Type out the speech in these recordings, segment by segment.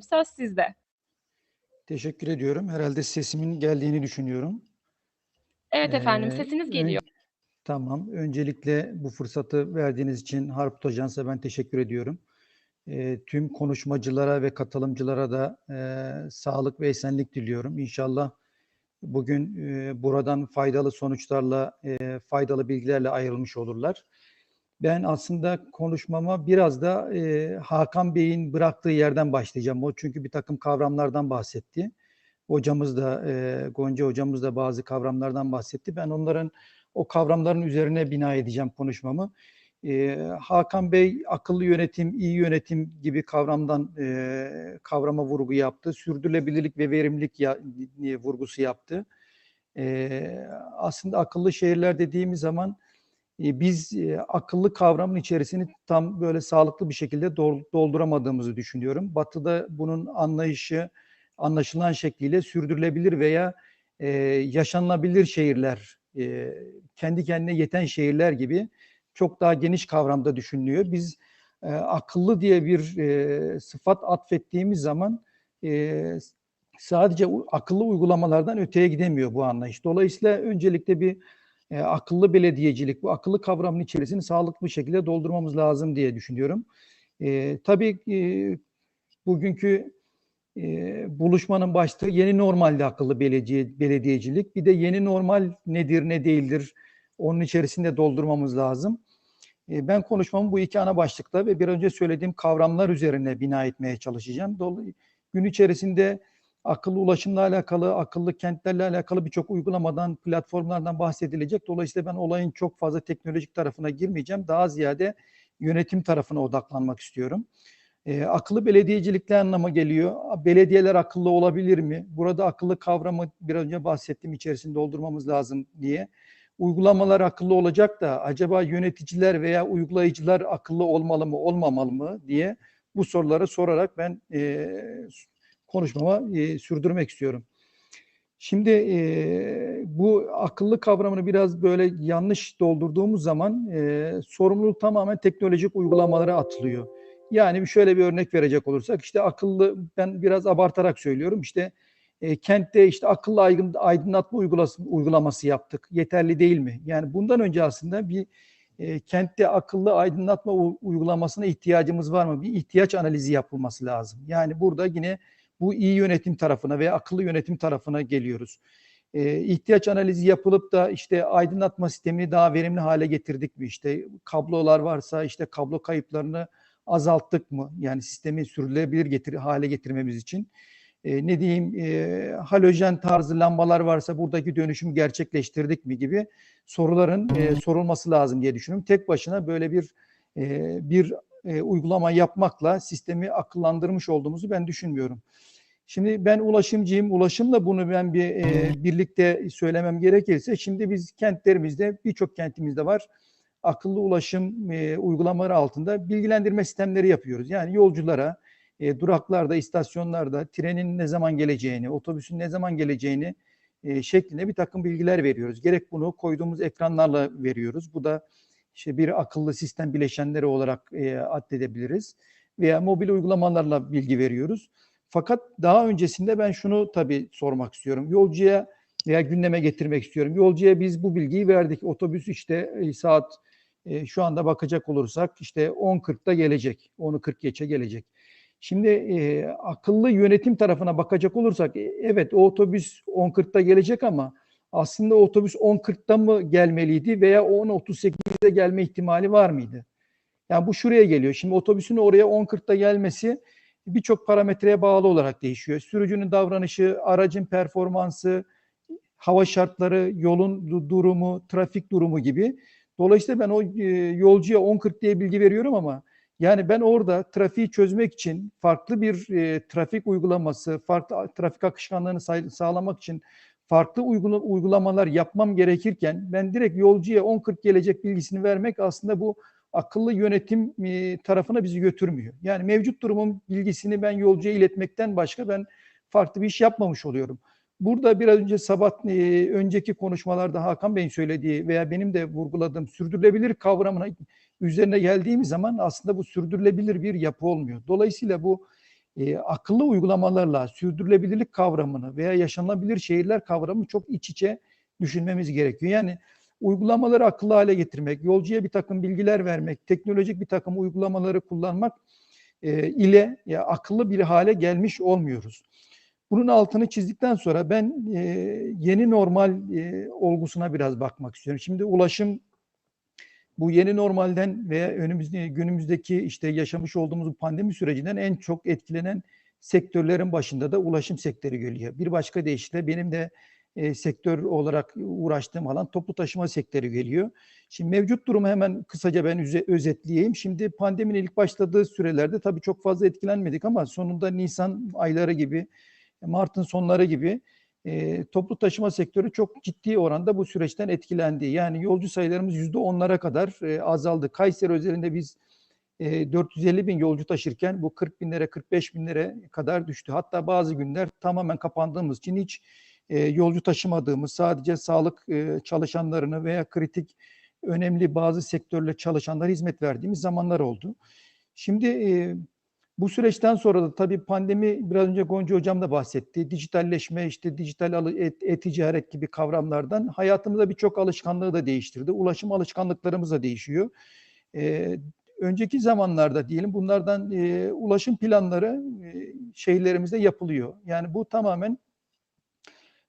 Söz sizde. Teşekkür ediyorum. Herhalde sesimin geldiğini düşünüyorum. Evet efendim, Eee, sesiniz ön geliyor. tamam. Öncelikle bu fırsatı verdiğiniz için Harput Ajans'a ben teşekkür ediyorum. Eee, tüm konuşmacılara ve katılımcılara da, eee, sağlık ve esenlik diliyorum. İnşallah bugün, eee, buradan faydalı sonuçlarla, eee, faydalı bilgilerle ayrılmış olurlar. Ben aslında konuşmama biraz da, eee, Hakan Bey'in bıraktığı yerden başlayacağım. O çünkü birtakım kavramlardan bahsetti. Hocamız da, eee, Gonca hocamız da bazı kavramlardan bahsetti. Ben onların o kavramların üzerine bina edeceğim konuşmamı. Eee, Hakan Bey akıllı yönetim, iyi yönetim gibi kavramdan, eee, kavrama vurgu yaptı. Sürdürülebilirlik ve verimlilik ya vurgusu yaptı. Eee, aslında akıllı şehirler dediğimiz zaman, biz, eee, akıllı kavramın içerisini tam böyle sağlıklı bir şekilde dol dolduramadığımızı düşünüyorum. Batı'da bunun anlayışı, anlaşılan şekliyle sürdürülebilir veya, eee, yaşanılabilir şehirler, eee, kendi kendine yeten şehirler gibi çok daha geniş kavramda düşünülüyor. Biz, akıllı diye bir, sıfat atfettiğimiz zaman, sadece akıllı uygulamalardan öteye gidemiyor bu anlayış. Dolayısıyla öncelikle bir, eee, akıllı belediyecilik, bu akıllı kavramının içerisini sağlıklı bir şekilde doldurmamız lazım diye düşünüyorum. Eee, tabii, eee, bugünkü, eee, buluşmanın başlığı yeni normalde akıllı belediye belediyecilik. Bir de yeni normal nedir, ne değildir? Onun içerisinde doldurmamız lazım. Eee, ben konuşmamı bu 2 ana başlıkta ve bir önce söylediğim kavramlar üzerine bina etmeye çalışacağım. Dolayı gün içerisinde akıllı ulaşımla alakalı, akıllı kentlerle alakalı birçok uygulamadan, platformlardan bahsedilecek. Dolayısıyla ben olayın çok fazla teknolojik tarafına girmeyeceğim. Daha ziyade yönetim tarafına odaklanmak istiyorum. Eee, akıllı belediyecilik ne anlama geliyor? Belediyeler akıllı olabilir mi? Burada akıllı kavramı biraz önce bahsettiğim içerisinde doldurmamız lazım diye. Uygulamalar akıllı olacak da acaba yöneticiler veya uygulayıcılar akıllı olmalı mı, olmamalı mı diye bu soruları sorarak ben, s konuşmama, eee, sürdürmek istiyorum. Şimdi, eee, bu akıllı kavramını biraz böyle yanlış doldurduğumuz zaman, eee, sorumluluk tamamen teknolojik uygulamalara atılıyor. Yani şöyle bir örnek verecek olursak, işte akıllı, ben biraz abartarak söylüyorum, işte, eee, kentte işte akıllı aydınlatma uygulası uygulaması yaptık. Yeterli değil mi? Yani bundan önce aslında bir, eee, kentte akıllı aydınlatma uygulamasına ihtiyacımız var mı? Bir ihtiyaç analizi yapılması lazım. Yani burada yine bu iyi yönetim tarafına veya akıllı yönetim tarafına geliyoruz. Eee, ihtiyaç analizi yapılıp da işte aydınlatma sistemini daha verimli hale getirdik mi? İşte kablolar varsa işte kablo kayıplarını azalttık mı? Yani sistemi sürdürülebilir getir hale getirmemiz için. Eee, ne diyeyim, eee, halojen tarzı lambalar varsa buradaki dönüşümü gerçekleştirdik mi gibi soruların, eee, sorulması lazım diye düşünüyorum. Tek başına böyle bir, eee, bir, eee, uygulama yapmakla sistemi akıllandırmış olduğumuzu ben düşünmüyorum. Şimdi ben ulaşımcıyım. Ulaşımla bunu ben bir, eee, birlikte söylemem gerekirse şimdi biz kentlerimizde, birçok kentimizde var. Akıllı ulaşım, eee, uygulamaları altında bilgilendirme sistemleri yapıyoruz. Yani yolculara, eee, duraklarda, istasyonlarda trenin ne zaman geleceğini, otobüsün ne zaman geleceğini, eee, şeklinde birtakım bilgiler veriyoruz. Gerek bunu koyduğumuz ekranlarla veriyoruz. Bu da işte bir akıllı sistem bileşenleri olarak, eee, addedebiliriz veya mobil uygulamalarla bilgi veriyoruz. Fakat daha öncesinde ben şunu tabii sormak istiyorum. Yolcuya veya gündeme getirmek istiyorum. Yolcuya biz bu bilgiyi verdik. Otobüs işte, eee, saat, eee, şu anda bakacak olursak işte 10.40'da gelecek. 10'u 40 geçe gelecek. Şimdi, eee, akıllı yönetim tarafına bakacak olursak, eee, evet o otobüs 10.40'da gelecek ama aslında otobüs 10.40'da mı gelmeliydi veya 10.38'de gelme ihtimali var mıydı? Yani bu şuraya geliyor. Şimdi otobüsün oraya 10.40'da gelmesi birçok parametreye bağlı olarak değişiyor. Sürücünün davranışı, aracın performansı, hava şartları, yolun du durumu, trafik durumu gibi. Dolayısıyla ben o, eee, yolcuya 10.40 diye bilgi veriyorum ama yani ben orada trafiği çözmek için farklı bir, eee, trafik uygulaması, farklı trafik akışkanlığını say sağlamak için farklı uygula uygulamalar yapmam gerekirken ben direkt yolcuya 10.40 gelecek bilgisini vermek aslında bu akıllı yönetim, eee, tarafına bizi götürmüyor. Yani mevcut durumun bilgisini ben yolcuya iletmekten başka ben farklı bir iş yapmamış oluyorum. Burada biraz önce sabah, eee, önceki konuşmalarda Hakan Bey'in söylediği veya benim de vurguladığım sürdürülebilir kavramına üzerine geldiğimiz zaman aslında bu sürdürülebilir bir yapı olmuyor. Dolayısıyla bu, e, akıllı uygulamalarla sürdürülebilirlik kavramını veya yaşanabilir şehirler kavramını çok iç içe düşünmemiz gerekiyor. Yani uygulamaları akıllı hale getirmek, yolcuya bir takım bilgiler vermek, teknolojik bir takım uygulamaları kullanmak e, ile ya akıllı bir hale gelmiş olmuyoruz. Bunun altını çizdikten sonra ben e, yeni normal e, olgusuna biraz bakmak istiyorum. Şimdi ulaşım bu yeni normalden veya önümüzde günümüzdeki işte yaşamış olduğumuz pandemi sürecinden en çok etkilenen sektörlerin başında da ulaşım sektörü geliyor. Bir başka deyişle benim de e, sektör olarak uğraştığım alan toplu taşıma sektörü geliyor. Şimdi mevcut durumu hemen kısaca ben özetleyeyim. Şimdi pandeminin ilk başladığı sürelerde tabii çok fazla etkilenmedik ama sonunda Nisan ayları gibi, Mart'ın sonları gibi e, toplu taşıma sektörü çok ciddi oranda bu süreçten etkilendi. Yani yolcu sayılarımız yüzde onlara kadar e, azaldı. Kayseri özelinde biz e, 450 bin yolcu taşırken bu 40 binlere 45 binlere kadar düştü. Hatta bazı günler tamamen kapandığımız için hiç e, yolcu taşımadığımız sadece sağlık e, çalışanlarını veya kritik önemli bazı sektörle çalışanlara hizmet verdiğimiz zamanlar oldu. Şimdi e, bu süreçten sonra da tabii pandemi biraz önce Gonca Hocam da bahsetti. Dijitalleşme, işte dijital e- e-ticaret gibi kavramlardan hayatımıza birçok alışkanlığı da değiştirdi. Ulaşım alışkanlıklarımız da değişiyor. Ee, önceki zamanlarda diyelim bunlardan e, ulaşım planları e, şehirlerimizde yapılıyor. Yani bu tamamen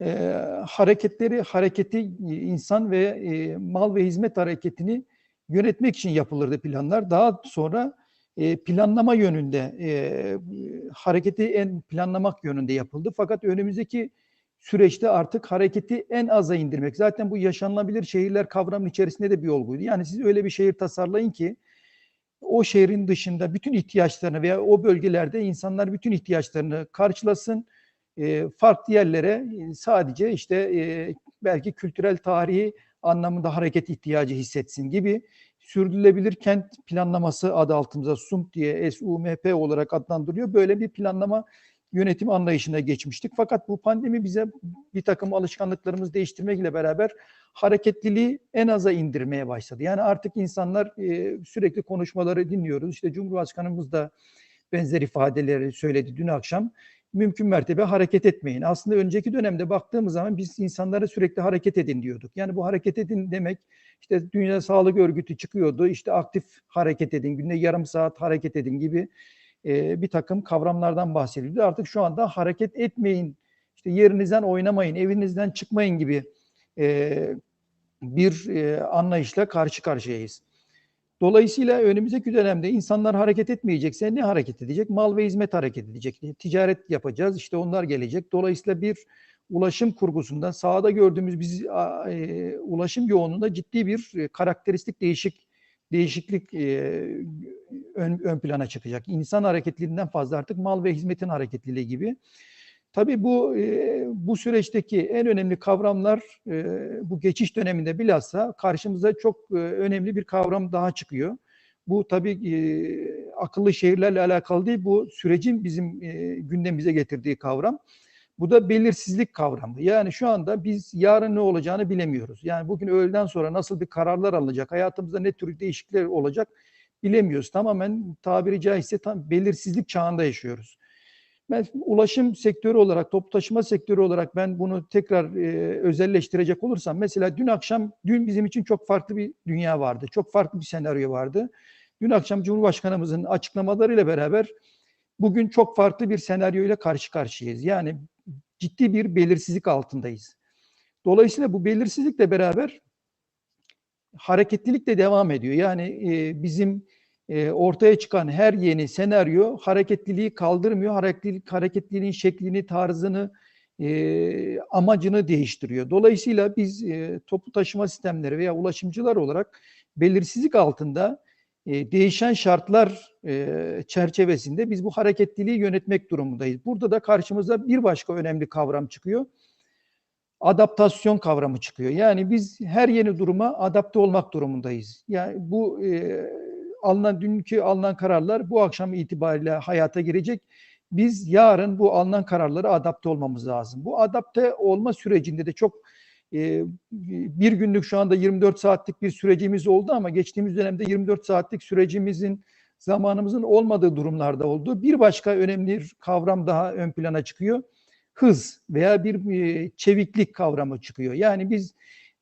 e, hareketleri, hareketi e, insan ve e, mal ve hizmet hareketini yönetmek için yapılırdı planlar. Daha sonra e, planlama yönünde, e, hareketi en planlamak yönünde yapıldı. Fakat önümüzdeki süreçte artık hareketi en aza indirmek. Zaten bu yaşanılabilir şehirler kavramının içerisinde de bir olguydu. Yani siz öyle bir şehir tasarlayın ki o şehrin dışında bütün ihtiyaçlarını veya o bölgelerde insanlar bütün ihtiyaçlarını karşılasın. Farklı yerlere sadece işte belki kültürel tarihi anlamında hareket ihtiyacı hissetsin gibi sürdürülebilir kent planlaması adı altımıza SUMP diye SUMP olarak adlandırılıyor. Böyle bir planlama yönetim anlayışına geçmiştik. Fakat bu pandemi bize bir takım alışkanlıklarımızı değiştirmekle beraber hareketliliği en aza indirmeye başladı. Yani artık insanlar sürekli konuşmaları dinliyoruz. İşte Cumhurbaşkanımız da benzer ifadeleri söyledi dün akşam. Mümkün mertebe hareket etmeyin. Aslında önceki dönemde baktığımız zaman biz insanlara sürekli hareket edin diyorduk. Yani bu hareket edin demek işte Dünya Sağlık Örgütü çıkıyordu. İşte aktif hareket edin, günde yarım saat hareket edin gibi e, bir takım kavramlardan bahsedildi. Artık şu anda hareket etmeyin, işte yerinizden oynamayın, evinizden çıkmayın gibi e, bir e, anlayışla karşı karşıyayız. Dolayısıyla önümüzdeki dönemde insanlar hareket etmeyecekse ne hareket edecek? Mal ve hizmet hareket edecek. Ticaret yapacağız, işte onlar gelecek. Dolayısıyla bir ulaşım kurgusundan sahada gördüğümüz biz e, ulaşım yoğunluğunda ciddi bir e, karakteristik değişik değişiklik e, ön, ön plana çıkacak. İnsan hareketliliğinden fazla artık mal ve hizmetin hareketliliği gibi. Tabii bu e, bu süreçteki en önemli kavramlar e, bu geçiş döneminde bilhassa karşımıza çok e, önemli bir kavram daha çıkıyor. Bu tabii akıllı şehirlerle alakalı değil, bu sürecin bizim e, gündemimize getirdiği kavram. Bu da belirsizlik kavramı. Yani şu anda biz yarın ne olacağını bilemiyoruz. Yani bugün öğleden sonra nasıl bir kararlar alınacak, hayatımızda ne tür değişiklikler olacak bilemiyoruz. Tamamen tabiri caizse tam belirsizlik çağında yaşıyoruz. Ben ulaşım sektörü olarak, toplu taşıma sektörü olarak ben bunu tekrar e, özelleştirecek olursam mesela dün akşam, dün bizim için çok farklı bir dünya vardı. Çok farklı bir senaryo vardı. Dün akşam Cumhurbaşkanımızın açıklamalarıyla beraber bugün çok farklı bir senaryo ile karşı karşıyayız. Yani ciddi bir belirsizlik altındayız. Dolayısıyla bu belirsizlikle beraber hareketlilik de devam ediyor. Yani e, bizim e, ortaya çıkan her yeni senaryo hareketliliği kaldırmıyor. Hareketlilik, hareketliliğin şeklini, tarzını, e, amacını değiştiriyor. Dolayısıyla biz e, toplu taşıma sistemleri veya ulaşımcılar olarak belirsizlik altında değişen şartlar çerçevesinde biz bu hareketliliği yönetmek durumundayız. Burada da karşımıza bir başka önemli kavram çıkıyor. Adaptasyon kavramı çıkıyor. Yani biz her yeni duruma adapte olmak durumundayız. Yani bu e, alınan dünkü alınan kararlar bu akşam itibariyle hayata girecek. Biz yarın bu alınan kararlara adapte olmamız lazım. Bu adapte olma sürecinde de çok e, bir günlük şu anda 24 saatlik bir sürecimiz oldu ama geçtiğimiz dönemde 24 saatlik sürecimizin zamanımızın olmadığı durumlarda oldu. Bir başka önemli kavram daha ön plana çıkıyor. Hız veya bir e, çeviklik kavramı çıkıyor. Yani biz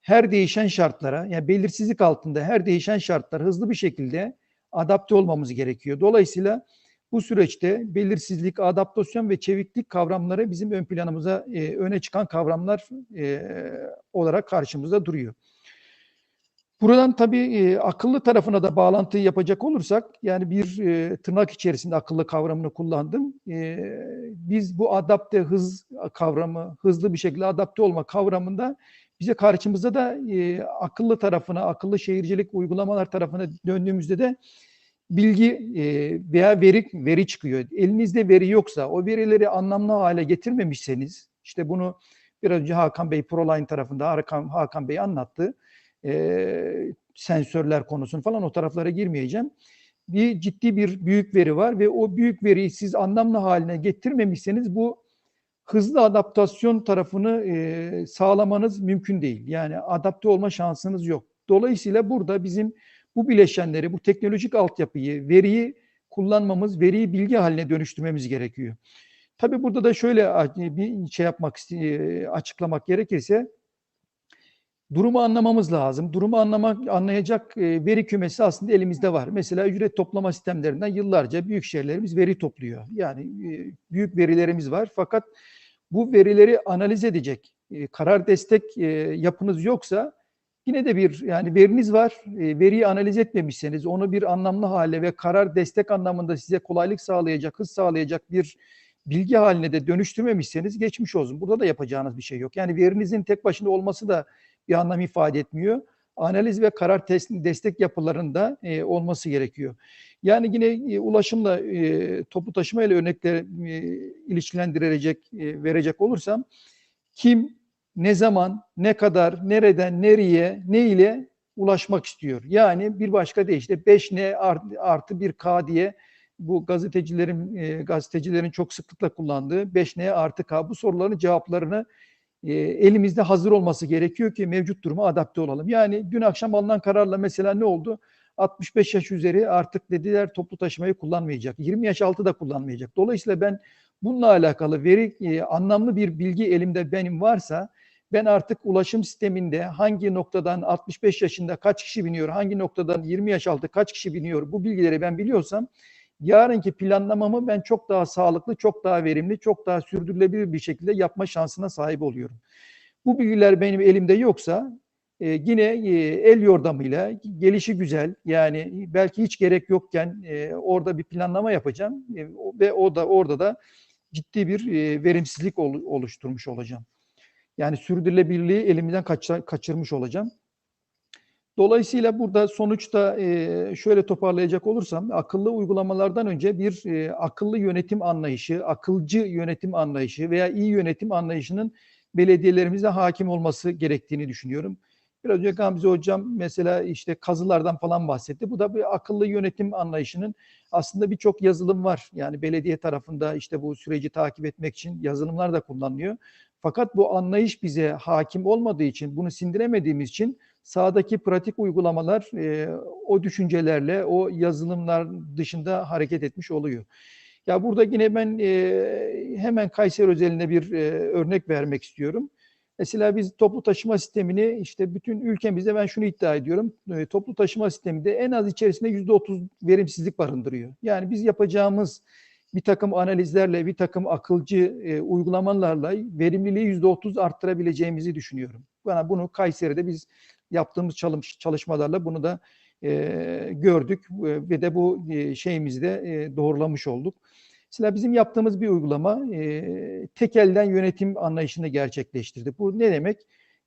her değişen şartlara, yani belirsizlik altında her değişen şartlara hızlı bir şekilde adapte olmamız gerekiyor. Dolayısıyla bu süreçte belirsizlik, adaptasyon ve çeviklik kavramları bizim ön planımıza e, öne çıkan kavramlar e, olarak karşımızda duruyor. Buradan tabii e, akıllı tarafına da bağlantıyı yapacak olursak, yani bir e, tırnak içerisinde akıllı kavramını kullandım. E, biz bu adapte hız kavramı, hızlı bir şekilde adapte olma kavramında bize karşımızda da e, akıllı tarafına, akıllı şehircilik uygulamalar tarafına döndüğümüzde de bilgi e, veya veri veri çıkıyor. Elinizde veri yoksa, o verileri anlamlı hale getirmemişseniz, işte bunu biraz önce Hakan Bey Proline tarafında Hakan, Hakan Bey anlattı. E, sensörler konusunu falan o taraflara girmeyeceğim. Bir ciddi bir büyük veri var ve o büyük veriyi siz anlamlı haline getirmemişseniz bu hızlı adaptasyon tarafını e, sağlamanız mümkün değil. Yani adapte olma şansınız yok. Dolayısıyla burada bizim bu bileşenleri, bu teknolojik altyapıyı, veriyi kullanmamız, veriyi bilgi haline dönüştürmemiz gerekiyor. Tabii burada da şöyle bir şey yapmak, açıklamak gerekirse durumu anlamamız lazım. Durumu anlamak, anlayacak veri kümesi aslında elimizde var. Mesela ücret toplama sistemlerinden yıllarca büyük şehirlerimiz veri topluyor. Yani büyük verilerimiz var. Fakat bu verileri analiz edecek karar destek yapınız yoksa Yine de bir yani veriniz var. E, veriyi analiz etmemişseniz onu bir anlamlı hale ve karar destek anlamında size kolaylık sağlayacak, hız sağlayacak bir bilgi haline de dönüştürmemişseniz geçmiş olsun. Burada da yapacağınız bir şey yok. Yani verinizin tek başına olması da bir anlam ifade etmiyor. Analiz ve karar destek yapılarında e, olması gerekiyor. Yani yine e, ulaşımla e, toplu taşıma ile örnekler e, ilişkilendirecek e, verecek olursam kim ne zaman, ne kadar, nereden, nereye, ne ile ulaşmak istiyor. Yani bir başka deyişle 5N artı 1K diye bu gazetecilerin e, gazetecilerin çok sıklıkla kullandığı 5N artı K bu soruların cevaplarını e, elimizde hazır olması gerekiyor ki mevcut duruma adapte olalım. Yani dün akşam alınan kararla mesela ne oldu? 65 yaş üzeri artık dediler toplu taşımayı kullanmayacak. 20 yaş altı da kullanmayacak. Dolayısıyla ben bununla alakalı veri e, anlamlı bir bilgi elimde benim varsa ben artık ulaşım sisteminde hangi noktadan 65 yaşında kaç kişi biniyor, hangi noktadan 20 yaş altı kaç kişi biniyor bu bilgileri ben biliyorsam yarınki planlamamı ben çok daha sağlıklı, çok daha verimli, çok daha sürdürülebilir bir şekilde yapma şansına sahip oluyorum. Bu bilgiler benim elimde yoksa e, yine e, el yordamıyla gelişi güzel yani belki hiç gerek yokken e, orada bir planlama yapacağım e, ve o da orada da ciddi bir e, verimsizlik ol, oluşturmuş olacağım. Yani sürdürülebilirliği elimden kaçır, kaçırmış olacağım. Dolayısıyla burada sonuçta e, şöyle toparlayacak olursam akıllı uygulamalardan önce bir e, akıllı yönetim anlayışı, akılcı yönetim anlayışı veya iyi yönetim anlayışının belediyelerimize hakim olması gerektiğini düşünüyorum. Biraz önce Gamze Hocam mesela işte kazılardan falan bahsetti. Bu da bir akıllı yönetim anlayışının aslında birçok yazılım var. Yani belediye tarafında işte bu süreci takip etmek için yazılımlar da kullanılıyor. Fakat bu anlayış bize hakim olmadığı için, bunu sindiremediğimiz için sahadaki pratik uygulamalar e, o düşüncelerle, o yazılımlar dışında hareket etmiş oluyor. Ya burada yine ben e, hemen Kayseri özelinde bir e, örnek vermek istiyorum. Mesela biz toplu taşıma sistemini işte bütün ülkemizde ben şunu iddia ediyorum. E, toplu taşıma sisteminde en az içerisinde yüzde otuz verimsizlik barındırıyor. Yani biz yapacağımız bir takım analizlerle, bir takım akılcı e, uygulamalarla verimliliği yüzde otuz arttırabileceğimizi düşünüyorum. Bana bunu Kayseri'de biz yaptığımız çalış, çalışmalarla bunu da e, gördük ve de bu e, şeyimizi de e, doğrulamış olduk. Mesela bizim yaptığımız bir uygulama e, tek elden yönetim anlayışını gerçekleştirdi. Bu ne demek?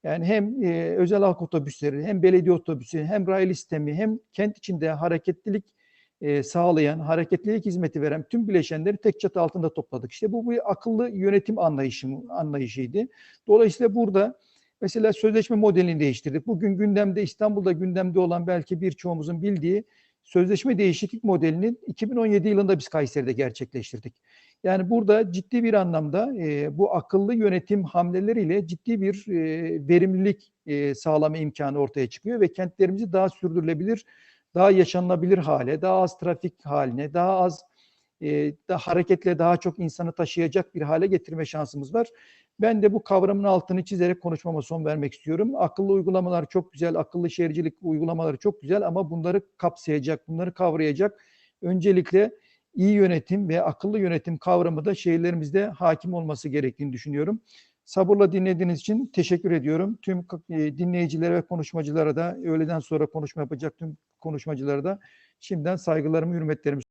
Yani hem e, özel halk otobüsleri, hem belediye otobüsü, hem raylı sistemi, hem kent içinde hareketlilik e, sağlayan, hareketlilik hizmeti veren tüm bileşenleri tek çatı altında topladık. İşte bu bir akıllı yönetim anlayışı, anlayışıydı. Dolayısıyla burada mesela sözleşme modelini değiştirdik. Bugün gündemde İstanbul'da gündemde olan belki birçoğumuzun bildiği sözleşme değişiklik modelini 2017 yılında biz Kayseri'de gerçekleştirdik. Yani burada ciddi bir anlamda e, bu akıllı yönetim hamleleriyle ciddi bir e, verimlilik e, sağlama imkanı ortaya çıkıyor ve kentlerimizi daha sürdürülebilir daha yaşanılabilir hale, daha az trafik haline, daha az da hareketle daha çok insanı taşıyacak bir hale getirme şansımız var. Ben de bu kavramın altını çizerek konuşmama son vermek istiyorum. Akıllı uygulamalar çok güzel, akıllı şehircilik uygulamaları çok güzel ama bunları kapsayacak, bunları kavrayacak öncelikle iyi yönetim ve akıllı yönetim kavramı da şehirlerimizde hakim olması gerektiğini düşünüyorum. Sabırla dinlediğiniz için teşekkür ediyorum. Tüm e, dinleyicilere ve konuşmacılara da öğleden sonra konuşma yapacak tüm konuşmacılara da şimdiden saygılarımı, hürmetlerimi